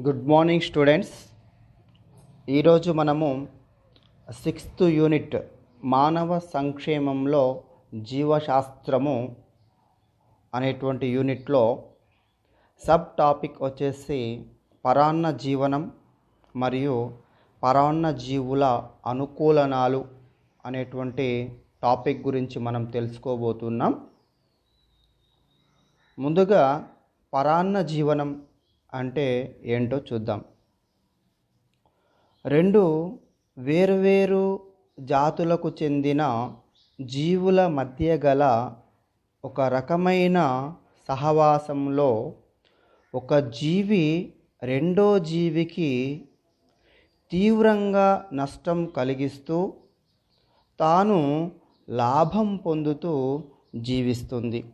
Good morning students ఈరోజు మనము sixth unit మానవ సంక్షేమంలో జీవశాస్త్రము అనేటువంటి యూనిట్లో సబ్ టాపిక్ వచ్చేసి పరాన్న జీవనం మరియు పరాన్న జీవుల అనుకూలనాలు అనేటువంటి టాపిక్ గురించి మనం తెలుసుకోబోతున్నాం. ముందుగా పరాన్న జీవనం అంటే ఏంటో చూద్దాం. రెండు వేరువేరు జాతులకు చెందిన జీవుల మధ్య గల ఒక రకమైన సహవాసంలో ఒక జీవి రెండో జీవికి తీవ్రంగా నష్టం కలిగిస్తూ తాను లాభం పొందుతూ జీవిస్తుంది.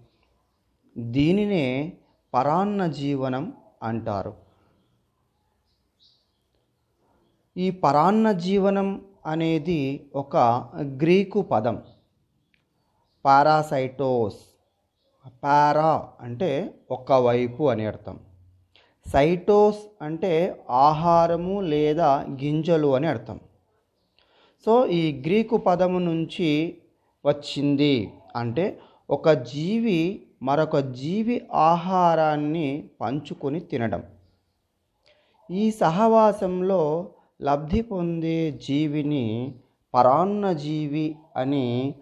దీనినే పరాన్న జీవనం అంటారు. ఈ పరాన్న జీవనం అనేది ఒక గ్రీకు పదం. పారాసైటోస్. పారా అంటే ఒకవైపు అని అర్థం. సైటోస్ అంటే ఆహారము లేదా గింజలు అని అర్థం. సో ఈ గ్రీకు పదము నుంచి వచ్చింది అంటే ఒక జీవి మరొక జీవి ఆహారాన్ని పంచుకొని తినడం. ఈ సహవాసంలో లబ్ధి పొందే జీవిని పరాన్న జీవి అని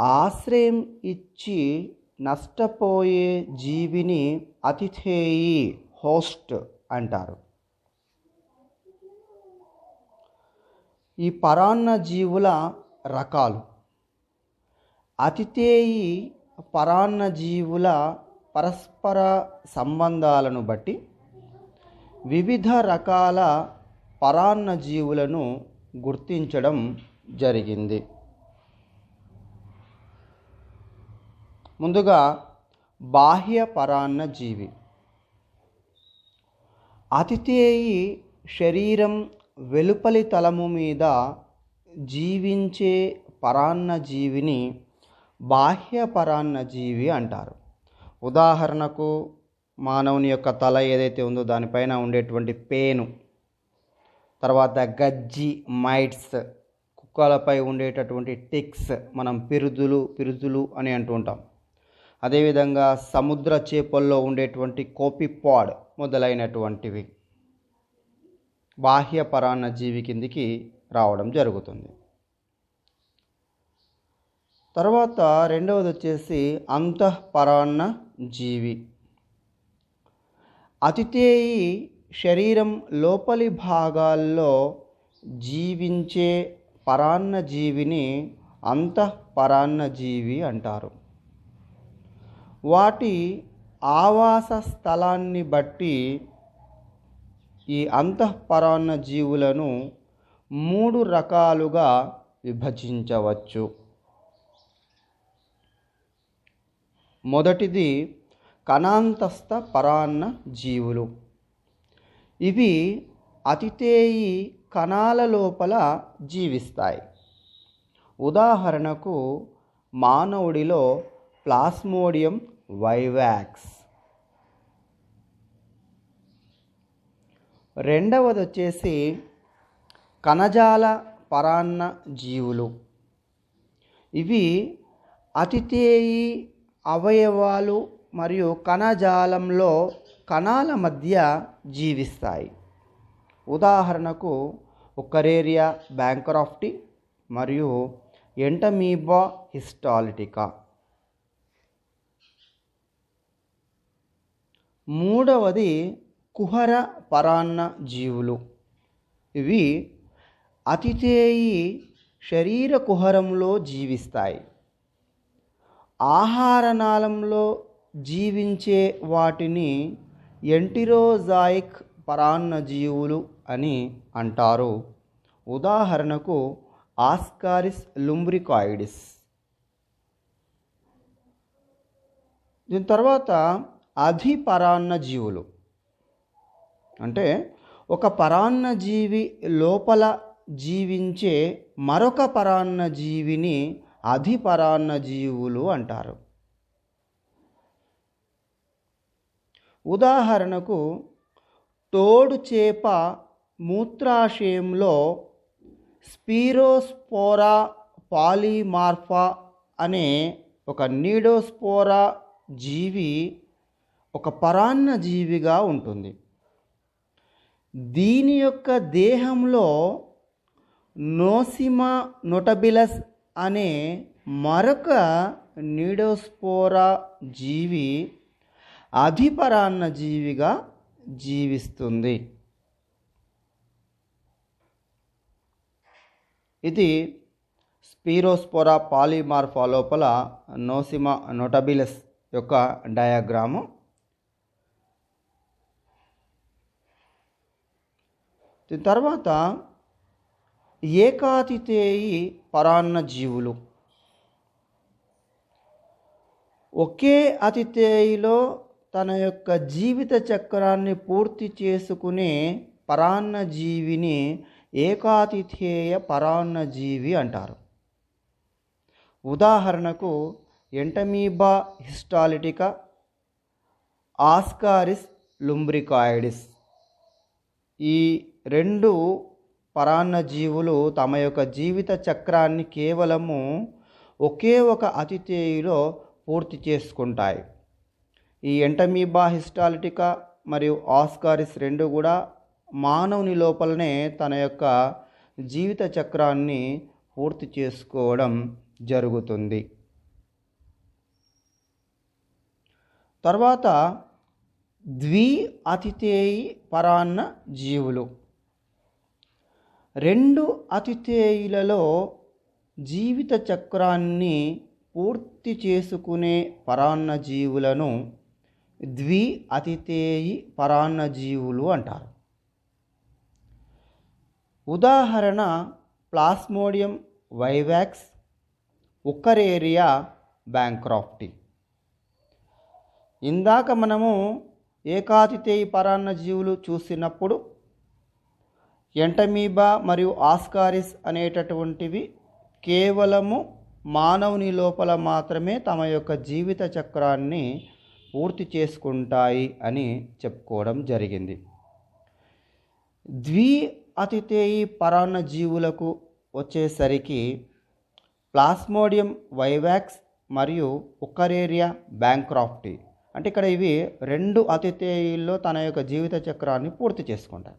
ఆశ్రయం ఇచ్చి నష్టపోయే జీవిని అతిథేయి హోస్ట్ అంటారు. ఈ పరాన్న జీవుల రకాలు. అతిథేయి పరాన్న జీవుల పరస్పర సంబంధాలను బట్టి వివిధ రకాల పరాన్న జీవులను గుర్తించడం జరిగింది. ముందుగా బాహ్య పరాన్న జీవి అతిథేయి శరీరం వెలుపలి తలము మీద జీవించే పరాన్న జీవిని బాహ్య పరాన్న జీవి అంటారు. ఉదాహరణకు మానవుని యొక్క తల ఏదైతే ఉందో దానిపైన ఉండేటువంటి పేను తర్వాత గజ్జి మైట్స్ కుక్కలపై ఉండేటటువంటి టిక్స్ మనం పిరుదులు పిరుదులు అని అంటుంటాం అదేవిధంగా సముద్ర చేపల్లో ఉండేటువంటి కోపిపాడ్ మొదలైనటువంటివి బాహ్య పరాన్న జీవి కిందికి రావడం జరుగుతుంది. తర్వాత రెండవది వచ్చేసి అంతఃపరాన్న జీవి. అతిథేయి శరీరం లోపలి భాగాల్లో జీవించే పరాన్న జీవిని అంతఃపరాన్న జీవి అంటారు. వాటి ఆవాస స్థలాన్ని బట్టి ఈ అంతఃపరాన్న జీవులను మూడు రకాలుగా విభజించవచ్చు. మొదటిది కణాంతస్థ పరాన్న జీవులు. ఇవి అతిథేయి కణాల లోపల జీవిస్తాయి. ఉదాహరణకు మానవుడిలో ప్లాస్మోడియం వైవాక్స్. రెండవది వచ్చేసి కణజాల పరాన్న జీవులు. ఇవి అతిథేయి అవయవాలు మరియు కణజాలంలో కణాల మధ్య జీవిస్తాయి. ఉదాహరణకు ఒక్కరేరియా బ్యాంక్రాఫ్టీ మరియు ఎంటమీబా హిస్టాలిటికా. మూడవది కుహర పరాన్న జీవులు. ఇవి అతిథేయి శరీర కుహరంలో జీవిస్తాయి. ఆహారనాళంలో జీవించే వాటిని ఎంటిరోజాయిక్ పరాన్న జీవులు అని అంటారు. ఉదాహరణకు ఆస్కారిస్ లుంబ్రికాయిడిస్. దీని తర్వాత అధిపరాన్న జీవులు అంటే ఒక పరాన్న జీవి లోపల జీవించే మరొక పరాన్న జీవిని అధిపరాన్న జీవులు అంటారు. ఉదాహరణకు తోడు చేప మూత్రాశయంలో స్పీరోస్పోరా పాలిమార్ఫా అనే ఒక నీడోస్పోరా జీవి ఒక పరాన్న జీవిగా ఉంటుంది. దీని యొక్క దేహంలో నోసిమా నొటబిలస్ అనే మరొక నీడోస్పోరా జీవి అధిపరాన్న జీవిగా జీవిస్తుంది. ఇది స్పీరోస్పోరా పాలిమార్ఫా లోపల నోసిమా నోటబిలస్ యొక్క డయాగ్రాము. దీని తర్వాత ఏకాతిథేయి పరాన్న జీవులు. ఒకే అతిథేయిలో తన యొక్క జీవిత చక్రాన్ని పూర్తి చేసుకునే పరాన్న జీవిని ఏకాతిథేయ పరాన్న జీవి అంటారు. ఉదాహరణకు ఎంటమీబా హిస్టాలిటికా ఆస్కారిస్ లుంబ్రికాయిడిస్. ఈ రెండు పరాన్న జీవులు తమ యొక్క జీవిత చక్రాన్ని కేవలము ఒకే ఒక అతిథేయులో పూర్తి చేసుకుంటాయి. ఈ ఎంటమీబా హిస్టాలిటికా మరియు ఆస్కారిస్ రెండు కూడా మానవుని లోపలనే తన యొక్క జీవిత చక్రాన్ని పూర్తి చేసుకోవడం జరుగుతుంది. తర్వాత ద్వి అతిథేయి పరాన్న జీవులు రెండు అతిథేయులలో జీవిత చక్రాన్ని పూర్తి చేసుకునే పరాన్న జీవులను ద్వి అతిథేయి పరాన్న జీవులు అంటారు. ఉదాహరణ ప్లాస్మోడియం వైవాక్స్ ఉక్కరేరియా బ్యాంక్రాఫ్టీ. ఇందాక మనము ఏకాతిథేయి పరాన్న జీవులు చూసినప్పుడు ఎంటమీబా మరియు ఆస్కారిస్ అనేటటువంటివి కేవలము మానవుని లోపల మాత్రమే తమ యొక్క జీవిత చక్రాన్ని పూర్తి చేసుకుంటాయి అని చెప్పుకోవడం జరిగింది. ద్వి అతిథేయి పరాన్న జీవులకు వచ్చేసరికి ప్లాస్మోడియం వైవాక్స్ మరియు ఉక్కరేరియా బ్యాంక్రాఫ్టీ అంటే ఇక్కడ ఇవి రెండు అతిథేయుల్లో తన యొక్క జీవిత చక్రాన్ని పూర్తి చేసుకుంటాయి.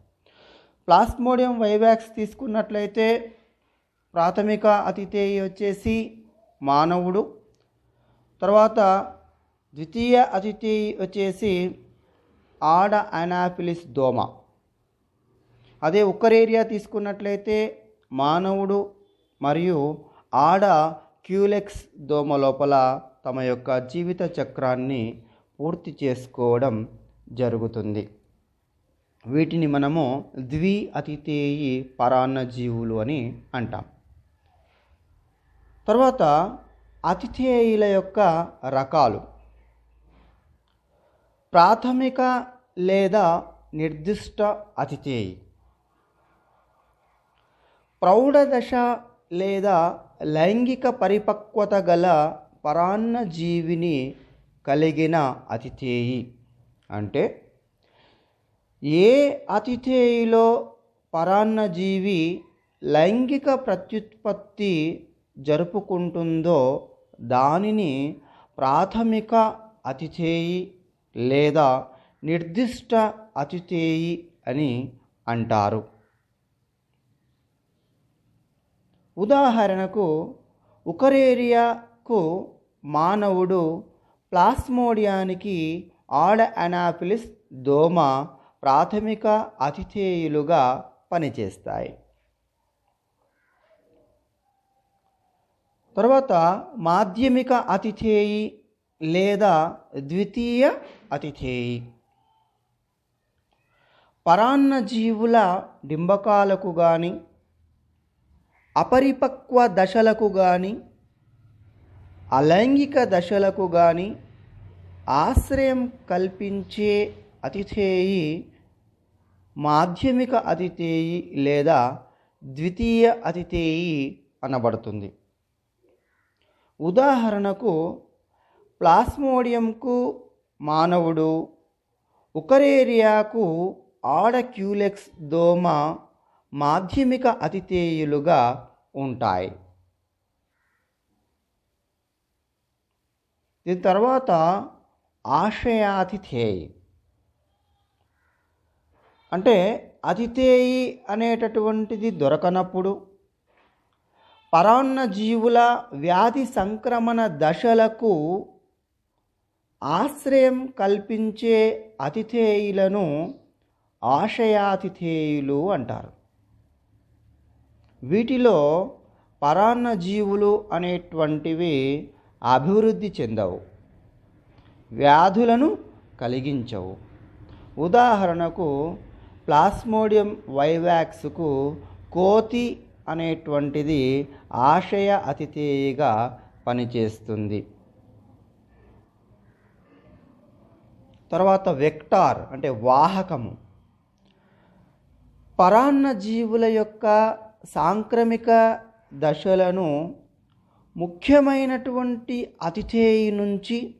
ప్లాస్మోడియం వైవాక్స్ తీసుకున్నట్లయితే ప్రాథమిక అతిథేయి వచ్చేసి మానవుడు. తర్వాత ద్వితీయ అతిథేయి వచ్చేసి ఆడ అనాఫిలిస్ దోమ. అదే ఉక్కరేరియా తీసుకున్నట్లయితే మానవుడు మరియు ఆడ క్యూలెక్స్ దోమ లోపల తమ యొక్క జీవిత చక్రాన్ని పూర్తి చేసుకోవడం జరుగుతుంది. వీటిని మనము ద్వి అతిథేయి పరాన్న జీవులు అని అంటాం. తర్వాత అతిథేయుల యొక్క రకాలు. ప్రాథమిక లేదా నిర్దిష్ట అతిథేయి. ప్రౌఢదశ లేదా లైంగిక పరిపక్వత గల పరాన్న జీవిని కలిగిన అతిథేయి అంటే ఏ అతిథేయిలో పరాన్న జీవి లైంగిక ప్రత్యుత్పత్తి జరుపుకుంటుందో దానిని ప్రాథమిక అతిథేయి లేదా నిర్దిష్ట అతిథేయి అని అంటారు. ఉదాహరణకు ఉకరేరియాకు మానవుడు ప్లాస్మోడియానికి ఆడ అనాఫిలిస్ దోమ ప్రాథమిక అతిథేయులుగా పనిచేస్తాయి. తర్వాత మాధ్యమిక అతిథేయి లేదా ద్వితీయ అతిథేయి. పరాన్న జీవుల డింబకాలకు కానీ అపరిపక్వ దశలకు కానీ అలైంగిక దశలకు కానీ ఆశ్రయం కల్పించే అతిథేయి మాధ్యమిక అతిథేయి లేదా ద్వితీయ అతిథేయి అనబడుతుంది. ఉదాహరణకు ప్లాస్మోడియంకు మానవుడు ఉకరేరియాకు ఆడక్యూలెక్స్ దోమ మాధ్యమిక అతిథేయులుగా ఉంటాయి. దీని తర్వాత ఆశయాతిథేయి అంటే అతిథేయి అనేటటువంటిది దొరకనప్పుడు పరాన్న జీవుల వ్యాధి సంక్రమణ దశలకు ఆశ్రయం కల్పించే అతిథేయులను ఆశయాతిథేయులు అంటారు. వీటిలో పరాన్న జీవులు అనేటువంటివి అభివృద్ధి చెందవు వ్యాధులను కలిగించవు. ఉదాహరణకు ప్లాస్మోడియం వైవాక్స్కు కోతి అనేటువంటిది ఆశయ అతిథేయిగా పనిచేస్తుంది. తర్వాత వెక్టార్ అంటే వాహకము. పరాన్న జీవుల యొక్క సాంక్రమిక దశలను ముఖ్యమైనటువంటి అతిథేయి నుంచి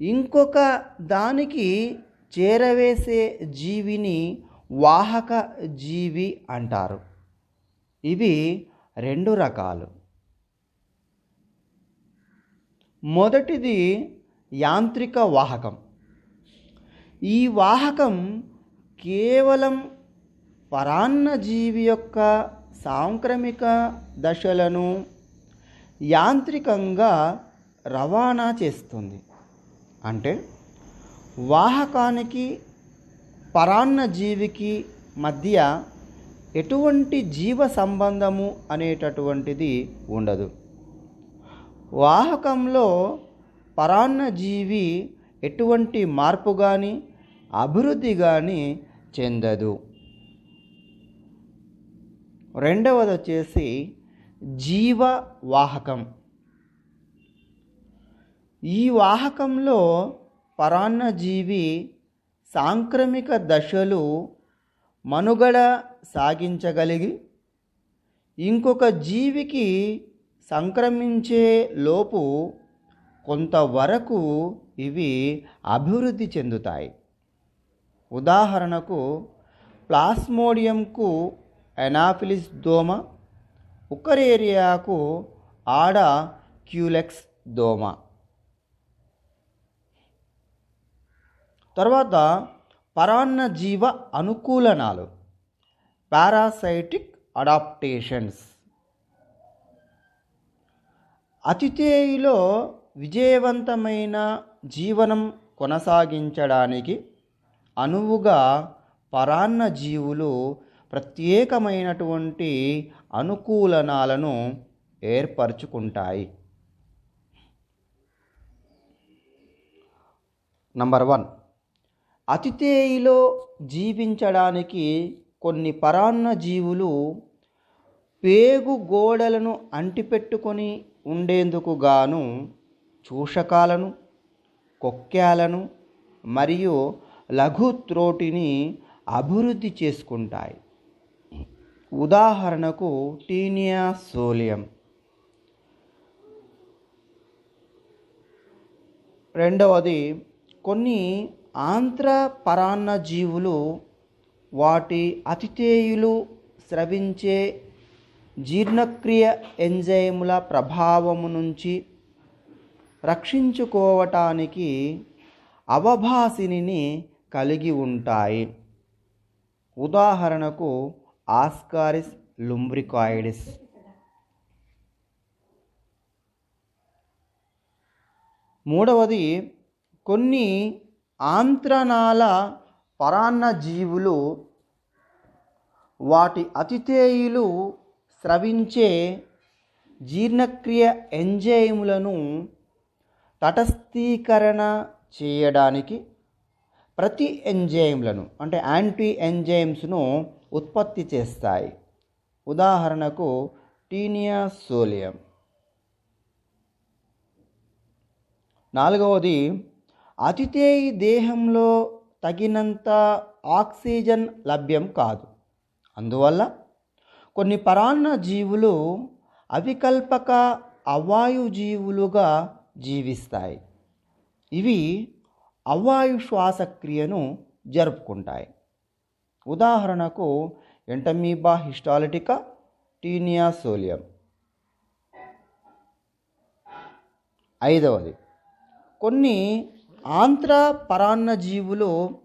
ఇంకొక దానికి చేరవేసే జీవిని వాహక జీవి అంటారు. ఇవి రెండు రకాలు. మొదటిది యాంత్రిక వాహకం. ఈ వాహకం కేవలం పరాన్న జీవి యొక్క సాంక్రమిక దశలను యాంత్రికంగా రవాణా చేస్తుంది. అంటే వాహకానికి పరాన్న జీవికి మధ్య ఎటువంటి జీవ సంబంధము అనేటటువంటిది ఉండదు. వాహకంలో పరాన్న జీవి ఎటువంటి మార్పు కానీ అభివృద్ధి కానీ చెందదు. రెండవది వచ్చేసి జీవ వాహకం. ఈ వాహకంలో పరాన్న జీవి సాంక్రమిక దశలు మనుగడ సాగించగలిగి ఇంకొక జీవికి సంక్రమించే లోపు కొంతవరకు ఇవి అభివృద్ధి చెందుతాయి. ఉదాహరణకు ప్లాస్మోడియంకు ఎనాఫిలిస్ దోమ ఉకరేరియాకు ఆడ క్యూలెక్స్ దోమ. తర్వాత పరాన్న జీవ అనుకూలనాలు. Parasitic adaptations. అతిథేయులో విజయవంతమైన జీవనం కొనసాగించడానికి అనువుగా పరాన్న జీవులు ప్రత్యేకమైనటువంటి అనుకూలనాలను ఏర్పరచుకుంటాయి. Number one. అతిథేయిలో జీవించడానికి కొన్ని పరాన్న జీవులు పేగు గోడలను అంటిపెట్టుకొని ఉండేందుకు గాను చూషకాలను కొక్క్యాలను మరియు లఘు త్రోటిని అభివృద్ధి చేసుకుంటాయి. ఉదాహరణకు టీనియా సోలియం. రెండవది కొన్ని ఆంధ్ర పరాన్న జీవులు వాటి అతిథేయులు స్రవించే జీర్ణక్రియ ఎంజైముల ప్రభావము నుంచి రక్షించుకోవటానికి అవభాసిని కలిగి ఉంటాయి. ఉదాహరణకు ఆస్కారిస్ లుంబ్రికాయిడిస్. మూడవది కొన్ని ఆంత్రనాల పరాన్న జీవులు వాటి అతిథేయులు స్రవించే జీర్ణక్రియ ఎంజైములను తటస్థీకరణ చేయడానికి ప్రతి ఎంజైమ్లను అంటే యాంటీ ఎంజైమ్స్ను ఉత్పత్తి చేస్తాయి. ఉదాహరణకు టీనియా సోలియం. నాలుగవది అతిథేయి దేహంలో తగినంత ఆక్సిజన్ లభ్యం కాదు. అందువల్ల కొన్ని పరాన్న జీవులు అవికల్పక అవాయు జీవులుగా జీవిస్తాయి. ఇవి అవాయు శ్వాసక్రియను జరుపుకుంటాయి. ఉదాహరణకు ఎంటమీబా హిస్టాలిటికా టీనియా సోలియం. ఐదవది కొన్ని ఆంత్ర పరాన్న జీవులు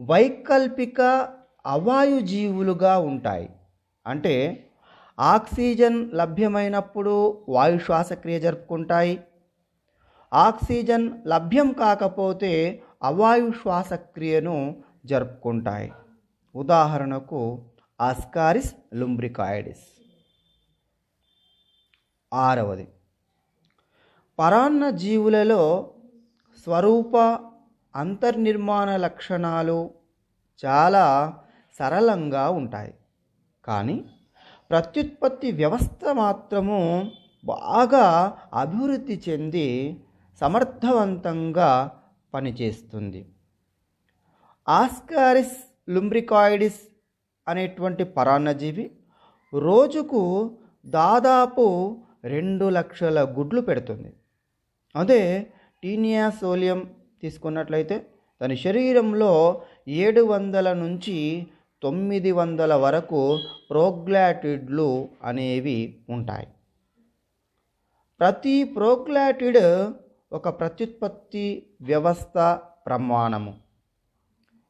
వైకల్పిక అవాయు జీవులుగా ఉంటాయి. అంటే ఆక్సిజన్ లభ్యమైనప్పుడు వాయు శ్వాసక్రియ జరుపుకుంటాయి. ఆక్సిజన్ లభ్యం కాకపోతే అవాయు శ్వాసక్రియను జరుపుకుంటాయి. ఉదాహరణకు ఆస్కారిస్ లుంబ్రికాయిడిస్. ఆరవది. పరాన్న జీవులలో స్వరూప అంతర్నిర్మాణ లక్షణాలు చాలా సరళంగా ఉంటాయి. కానీ ప్రత్యుత్పత్తి వ్యవస్థ మాత్రము బాగా అభివృద్ధి చెంది సమర్థవంతంగా పనిచేస్తుంది. ఆస్కారిస్ లుంబ్రికాయిడిస్ అనేటువంటి పరాన్నజీవి రోజుకు దాదాపు రెండు లక్షల గుడ్లు పెడుతుంది. అదే టీనియా సోలియం తీసుకున్నట్లయితే దాని శరీరంలో ఏడు వందల నుంచి తొమ్మిది వందల వరకు ప్రోగ్లాటిడ్లు అనేవి ఉంటాయి. ప్రతి ప్రోగ్లాటిడ్ ఒక ప్రత్యుత్పత్తి వ్యవస్థ ప్రమాణము.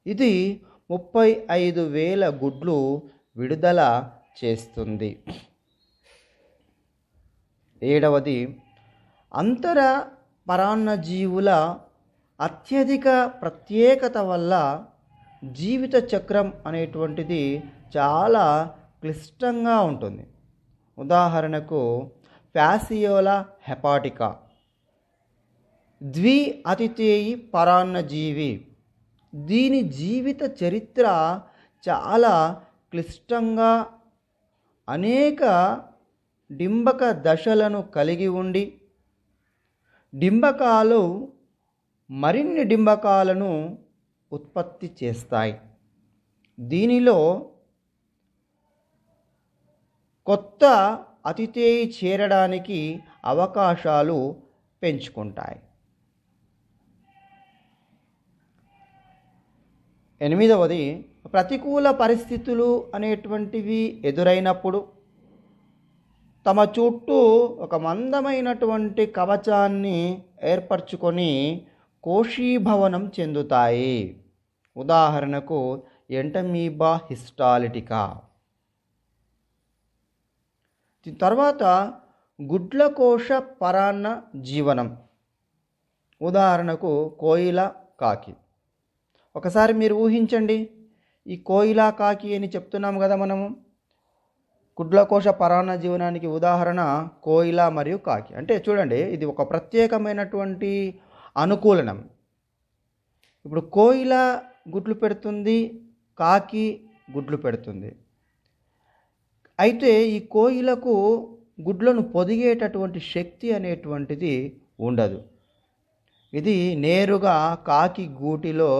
ఇది ముప్పై ఐదు వేల గుడ్లు విడుదల చేస్తుంది. ఏడవది అంతర పరాన్న జీవుల అత్యధిక ప్రత్యేకత వల్ల జీవిత చక్రం అనేటువంటిది చాలా క్లిష్టంగా ఉంటుంది. ఉదాహరణకు ఫ్యాసియోలా హెపాటికా. ద్వి అతిథేయి పరాన్న జీవి దీని జీవిత చరిత్ర చాలా క్లిష్టంగా అనేక డింబక దశలను కలిగి ఉండి డింబకాలు మరిన్ని డింబకాలను ఉత్పత్తి చేస్తాయి. దీనిలో కొత్త అతిథేయి చేరడానికి అవకాశాలు పెంచుకుంటాయి. ఎనిమిదవది ప్రతికూల పరిస్థితులు అనేటువంటివి ఎదురైనప్పుడు తమ చుట్టూ ఒక మందమైనటువంటి కవచాన్ని ఏర్పరచుకొని కోశీభవనం చెందుతాయి. ఉదాహరణకు ఎంటమీబా హిస్టాలిటికా. తర్వాత గుడ్లకోశ పరాన్న జీవనం. ఉదాహరణకు కోయిల కాకి. ఒకసారి మీరు ఊహించండి. ఈ కోయిలా కాకి అని చెప్తున్నాం కదా మనము. కుడ్లకోశ పరాన్న జీవనానికి ఉదాహరణ కోయిల మరియు కాకి. అంటే చూడండి ఇది ఒక ప్రత్యేకమైనటువంటి అనుకూలనం. ఇప్పుడు కోయిల గుడ్లు పెడుతుంది కాకి గుడ్లు పెడుతుంది. అయితే ఈ కోయిలకు గుడ్లను పొదిగేటటువంటి శక్తి అనేటువంటిది ఉండదు. ఇది నేరుగా కాకి గూటిలో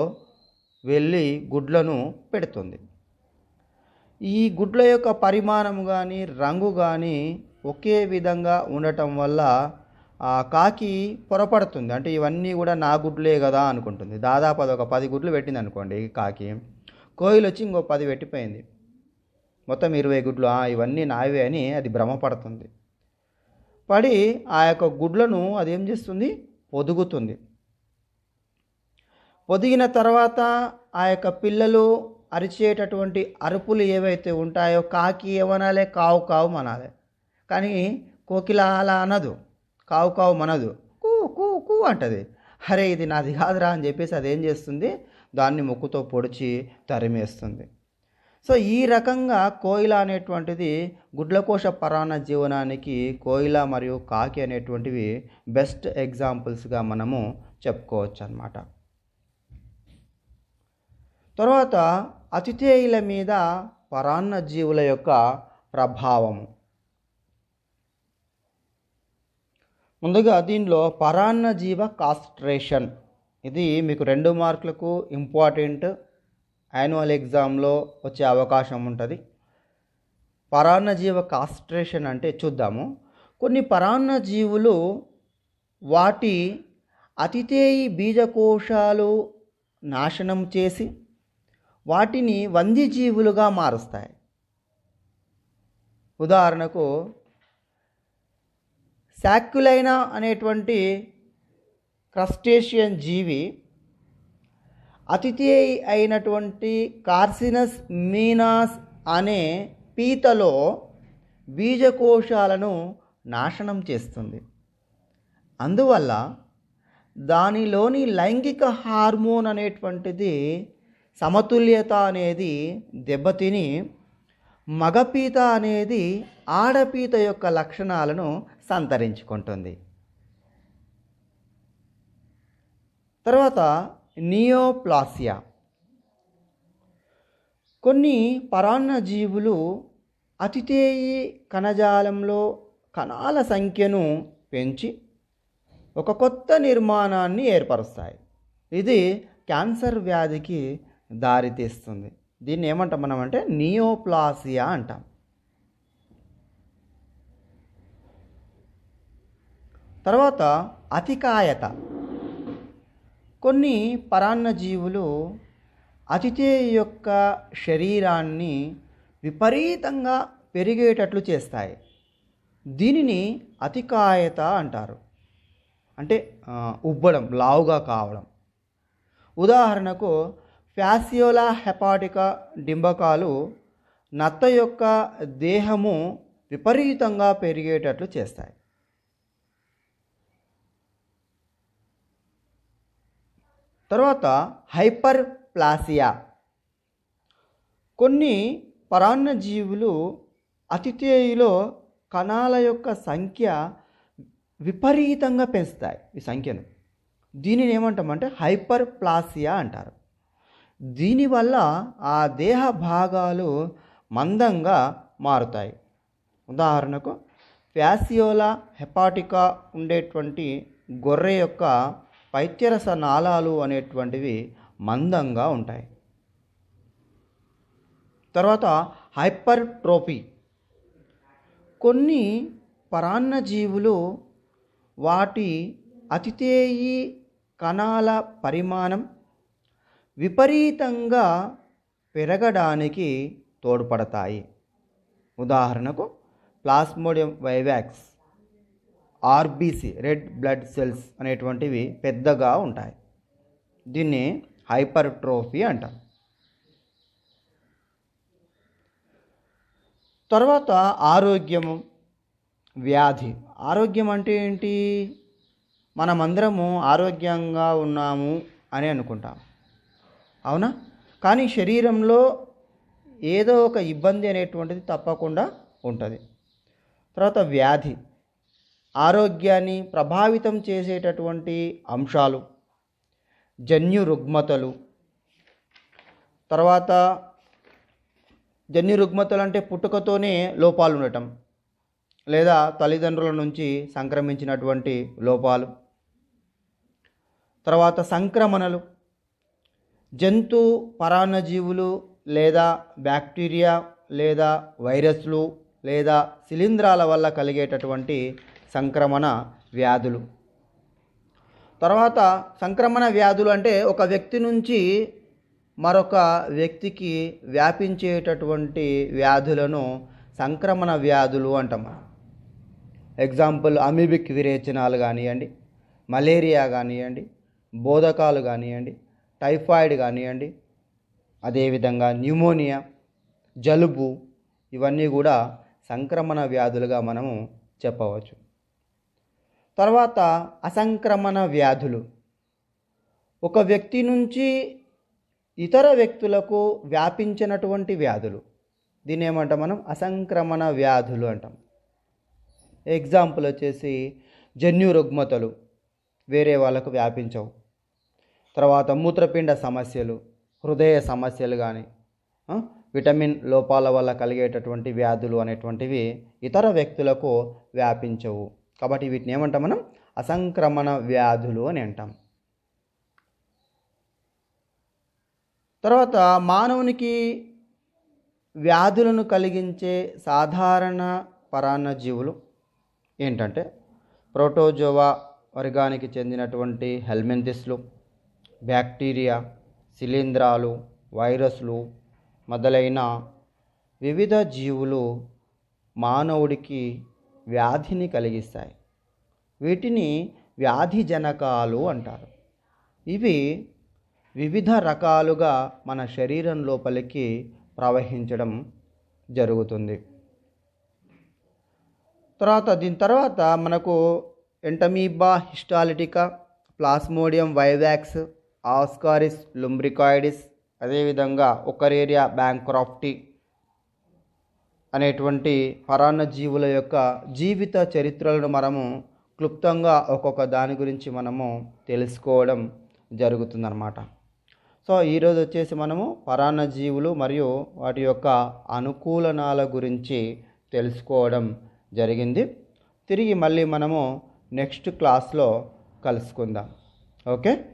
వెళ్ళి గుడ్లను పెడుతుంది. ఈ గుడ్ల యొక్క పరిమాణం కానీ రంగు కానీ ఒకే విధంగా ఉండటం వల్ల ఆ కాకి పొరపడుతుంది. అంటే ఇవన్నీ కూడా నా గుడ్లే కదా అనుకుంటుంది. దాదాపు అది ఒక పది గుడ్లు పెట్టింది అనుకోండి కాకి. కోయిలు వచ్చి ఇంకో పది పెట్టిపోయింది. మొత్తం ఇరవై గుడ్లు. ఇవన్నీ నావే అని అది భ్రమపడుతుంది. పడి ఆ యొక్క గుడ్లను అది ఏం చేస్తుంది? పొదుగుతుంది. పొదిగిన తర్వాత ఆ యొక్క పిల్లలు అరిచేటటువంటి అరుపులు ఏవైతే ఉంటాయో కాకి ఏమనాలే కావు కావు మనాలే. కానీ కోకిల అలా అనదు కావు కావు మనదు. కూ కూ కూ అంటది. అరే ఇది నాది కాదురా అని చెప్పేసి అది ఏం చేస్తుంది? దాన్ని ముక్కుతో పొడిచి తరిమేస్తుంది. సో ఈ రకంగా కోయిల అనేటువంటిది గుడ్లకోశ పరాణ జీవనానికి కోయిల మరియు కాకి అనేటువంటివి బెస్ట్ ఎగ్జాంపుల్స్గా మనము చెప్పుకోవచ్చు అన్నమాట తర్వాత అతిథేయుల మీద పరాన్న జీవుల యొక్క ప్రభావము. ముందుగా దీనిలో పరాన్న జీవ కాస్ట్రేషన్ ఇది మీకు రెండు మార్కులకు ఇంపార్టెంట్ యాన్యువల్ ఎగ్జామ్లో వచ్చే అవకాశం ఉంటుంది. పరాన్న జీవ కాస్ట్రేషన్ అంటే చూద్దాము. కొన్ని పరాన్న జీవులు వాటి అతిథేయి బీజకోశాలు నాశనం చేసి వాటిని వంద్యజీవులుగా మారుస్తాయి. ఉదాహరణకు శాక్యులైనా అనేటువంటి క్రస్టేషియన్ జీవి అతిథి అయినటువంటి కార్సినస్ మీనాస్ అనే పీతలో బీజకోశాలను నాశనం చేస్తుంది. అందువల్ల దానిలోని లైంగిక హార్మోన్ అనేటువంటిది సమతుల్యత అనేది దెబ్బతిని మగపీత అనేది ఆడపీత యొక్క లక్షణాలను సంతరించుకుంటుంది. తర్వాత నియోప్లాసియా. కొన్ని పరాన్న జీవులు అతిథేయి కణజాలంలో కణాల సంఖ్యను పెంచి ఒక కొత్త నిర్మాణాన్ని ఏర్పరుస్తాయి. ఇది క్యాన్సర్ వ్యాధికి దారితీస్తుంది దీన్ని ఏమంటాం మనం అంటే నియోప్లాసియా అంటాం. తర్వాత అతికాయత. కొన్ని పరాన్న జీవులు యొక్క శరీరాన్ని విపరీతంగా పెరిగేటట్లు చేస్తాయి. దీనిని అతికాయత అంటారు. అంటే ఉబ్బడం లావుగా కావడం. ఉదాహరణకు ఫ్యాసియోలా హెపాటికా డింబకాలు నత్త యొక్క దేహము విపరీతంగా పెరిగేటట్లు చేస్తాయి. తర్వాత హైపర్ ప్లాసియా కొన్ని పరాన్న జీవులు అతిథేయులో కణాల యొక్క సంఖ్య విపరీతంగా పెంచుతాయి ఈ సంఖ్యను. దీనిని ఏమంటామంటే హైపర్ ప్లాసియా అంటారు. దీనివల్ల ఆ దేహ భాగాలు మందంగా మారుతాయి. ఉదాహరణకు ఫ్యాసియోలా హెపాటికా ఉండేటువంటి గొర్రె యొక్క పైత్యరస నాళాలు అనేటువంటివి మందంగా ఉంటాయి. తర్వాత హైపర్ట్రోఫీ. కొన్ని పరాన్న జీవులు వాటి అతిథేయి కణాల పరిమాణం విపరీతంగా పెరగడానికి తోడ్పడతాయి. ఉదాహరణకు plasmodium vivax RBC red blood cells అనేటువంటివి పెద్దగా ఉంటాయి. దీన్ని హైపర్ట్రోఫీ అంటాం తర్వాత ఆరోగ్యము వ్యాధి. ఆరోగ్యం అంటే ఏంటి? మనమందరము ఆరోగ్యంగా ఉన్నాము అని అనుకుంటాం అవునా? కానీ శరీరంలో ఏదో ఒక ఇబ్బంది అనేటువంటిది తప్పకుండా ఉంటుంది. తర్వాత వ్యాధి ఆరోగ్యాన్ని ప్రభావితం చేసేటటువంటి అంశాలు జన్యు రుగ్మతలు. తర్వాత జన్యు రుగ్మతలు అంటే పుట్టుకతోనే లోపాలు ఉండటం లేదా తల్లిదండ్రుల నుంచి సంక్రమించినటువంటి లోపాలు. తర్వాత సంక్రమణలు జంతు పరాన్నజీవులు లేదా బ్యాక్టీరియా లేదా వైరస్లు లేదా శిలీంధ్రాల వల్ల కలిగేటటువంటి సంక్రమణ వ్యాధులు. తర్వాత సంక్రమణ వ్యాధులు అంటే ఒక వ్యక్తి నుంచి మరొక వ్యక్తికి వ్యాపించేటటువంటి వ్యాధులను సంక్రమణ వ్యాధులు అంటాం ఎగ్జాంపుల్ అమీబిక్ విరేచనాలు కానివ్వండి మలేరియా కానివ్వండి బోధకాలు కానివ్వండి టైఫాయిడ్ కానివ్వండి అదేవిధంగా న్యూమోనియా జలుబు ఇవన్నీ కూడా సంక్రమణ వ్యాధులుగా మనము చెప్పవచ్చు. తర్వాత అసంక్రమణ వ్యాధులు. ఒక వ్యక్తి నుంచి ఇతర వ్యక్తులకు వ్యాపించినటువంటి వ్యాధులు. దీన్ని ఏమంటాం మనం? అసంక్రమణ వ్యాధులు అంటాం. ఎగ్జాంపుల్ వచ్చేసి జన్యు రుగ్మతలు వేరే వాళ్ళకు వ్యాపించవు. తర్వాత మూత్రపిండ సమస్యలు హృదయ సమస్యలు కానీ విటమిన్ లోపాల వల్ల కలిగేటటువంటి వ్యాధులు అనేటువంటివి ఇతర వ్యక్తులకు వ్యాపించవు. కాబట్టి వీటిని ఏమంటాం మనం? అసంక్రమణ వ్యాధులు అని అంటాం. తర్వాత మానవునికి వ్యాధులను కలిగించే సాధారణ పరాన్న జీవులు ఏంటంటే ప్రోటోజోవా వర్గానికి చెందినటువంటి హెల్మెంతిస్లు బ్యాక్టీరియా శిలీంధ్రాలు వైరస్లు మొదలైన వివిధ జీవులు మానవుడికి వ్యాధిని కలిగిస్తాయి. వీటిని వ్యాధి జనకాలు అంటారు. ఇవి వివిధ రకాలుగా మన శరీరం లోపలికి ప్రవహించడం జరుగుతుంది. తర్వాత దీని తర్వాత మనకు Entamoeba histolytica Plasmodium vivax Ascaris lumbricoides అదేవిధంగా ఒకరేరియా బ్యాంక్రాఫ్టీ అనేటువంటి పరాన్న జీవుల యొక్క జీవిత చరిత్రలను మనము క్లుప్తంగా ఒక్కొక్క దాని గురించి మనము తెలుసుకోవడం జరుగుతుందన్నమాట. సో ఈరోజు వచ్చేసి మనము పరాన్న జీవులు మరియు వాటి యొక్క అనుకూలనాల గురించి తెలుసుకోవడం జరిగింది. తిరిగి మళ్ళీ మనము నెక్స్ట్ క్లాస్లో కలుసుకుందాం. ఓకే?